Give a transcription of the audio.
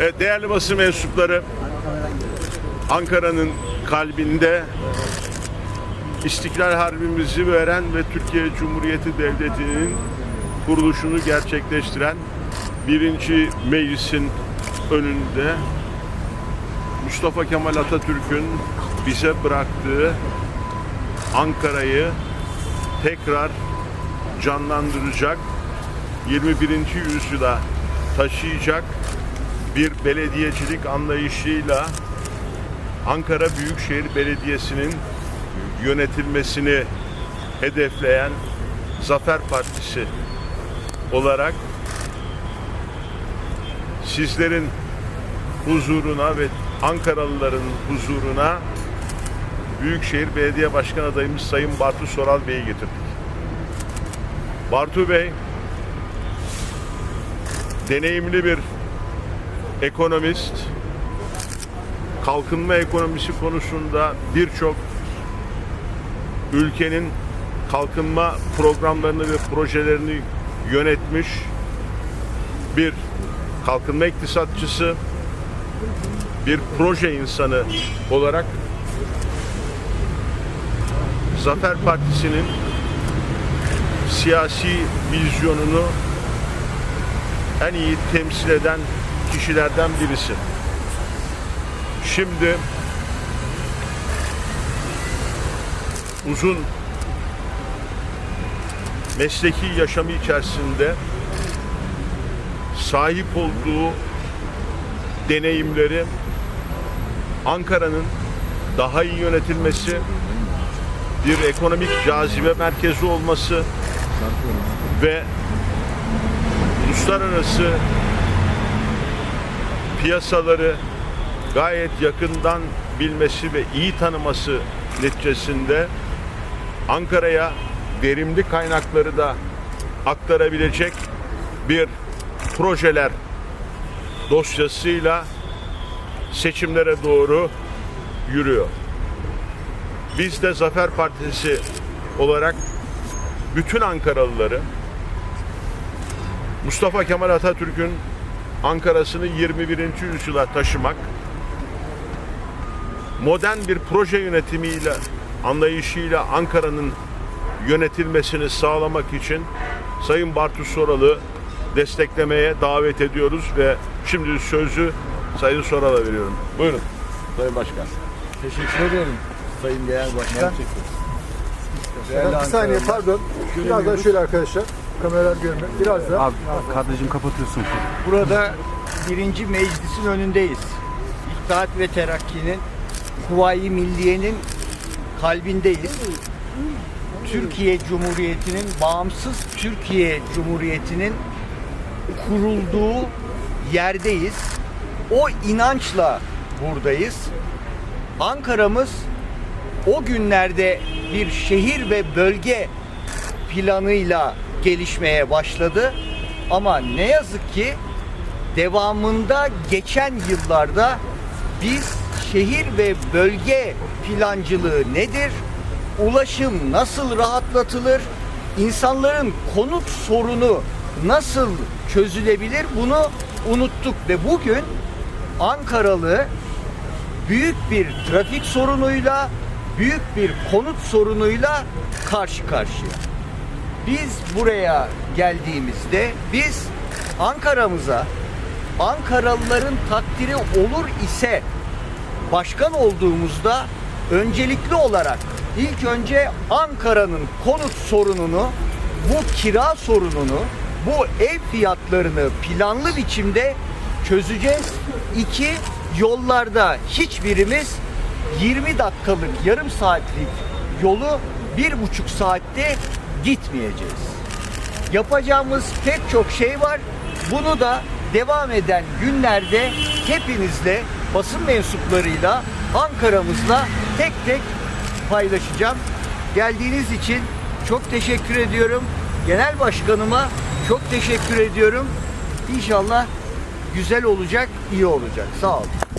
Evet, değerli basın mensupları, Ankara'nın kalbinde İstiklal Harbimizi veren ve Türkiye Cumhuriyeti Devleti'nin kuruluşunu gerçekleştiren birinci meclisin önünde Mustafa Kemal Atatürk'ün bize bıraktığı Ankara'yı tekrar canlandıracak, 21. yüzyıla taşıyacak bir belediyecilik anlayışıyla Ankara Büyükşehir Belediyesi'nin yönetilmesini hedefleyen Zafer Partisi olarak sizlerin huzuruna ve Ankaralıların huzuruna Büyükşehir Belediye Başkan adayımız Sayın Bartu Soral Bey'i getirdik. Bartu Bey deneyimli bir ekonomist, kalkınma ekonomisi konusunda birçok ülkenin kalkınma programlarını ve projelerini yönetmiş bir kalkınma iktisatçısı, bir proje insanı olarak Zafer Partisi'nin siyasi vizyonunu en iyi temsil eden kişilerden birisi. Şimdi uzun mesleki yaşamı içerisinde sahip olduğu deneyimleri Ankara'nın daha iyi yönetilmesi, bir ekonomik cazibe merkezi olması ve uluslararası piyasaları gayet yakından bilmesi ve iyi tanıması neticesinde Ankara'ya verimli kaynakları da aktarabilecek bir projeler dosyasıyla seçimlere doğru yürüyor. Biz de Zafer Partisi olarak bütün Ankaralıları Mustafa Kemal Atatürk'ün Ankara'sını 21. yüzyıla taşımak, modern bir proje yönetimiyle, anlayışıyla Ankara'nın yönetilmesini sağlamak için Sayın Bartu Soral'ı desteklemeye davet ediyoruz ve şimdi sözü Sayın Soral'a veriyorum. Buyurun Sayın Başkan. Teşekkür ediyorum Sayın Genel Başkan. Bir saniye pardon. Biraz daha şöyle arkadaşlar. Kameralar görmüyor. Biraz daha. Abi kardeşim kapatıyorsun. Burada birinci meclisin önündeyiz. İttihat ve Terakki'nin Kuvayi Milliye'nin kalbindeyiz. Türkiye Cumhuriyeti'nin bağımsız Türkiye Cumhuriyeti'nin kurulduğu yerdeyiz. O inançla buradayız. Ankara'mız o günlerde bir şehir ve bölge planıyla gelişmeye başladı. Ama ne yazık ki devamında geçen yıllarda biz şehir ve bölge plancılığı nedir? Ulaşım nasıl rahatlatılır? İnsanların konut sorunu nasıl çözülebilir? Bunu unuttuk ve bugün Ankaralı büyük bir trafik sorunuyla, büyük bir konut sorunuyla karşı karşıya. Biz buraya geldiğimizde biz Ankara'mıza Ankaralıların takdiri olur ise başkan olduğumuzda öncelikli olarak ilk önce Ankara'nın konut sorununu, bu kira sorununu, bu ev fiyatlarını planlı biçimde çözeceğiz. İki, yollarda hiçbirimiz 20 dakikalık, yarım saatlik yolu bir buçuk saatte gitmeyeceğiz. Yapacağımız pek çok şey var. Bunu da devam eden günlerde hepinizle, basın mensuplarıyla, Ankara'mızla tek tek paylaşacağım. Geldiğiniz için çok teşekkür ediyorum. Genel başkanıma çok teşekkür ediyorum. İnşallah güzel olacak, iyi olacak. Sağ olun.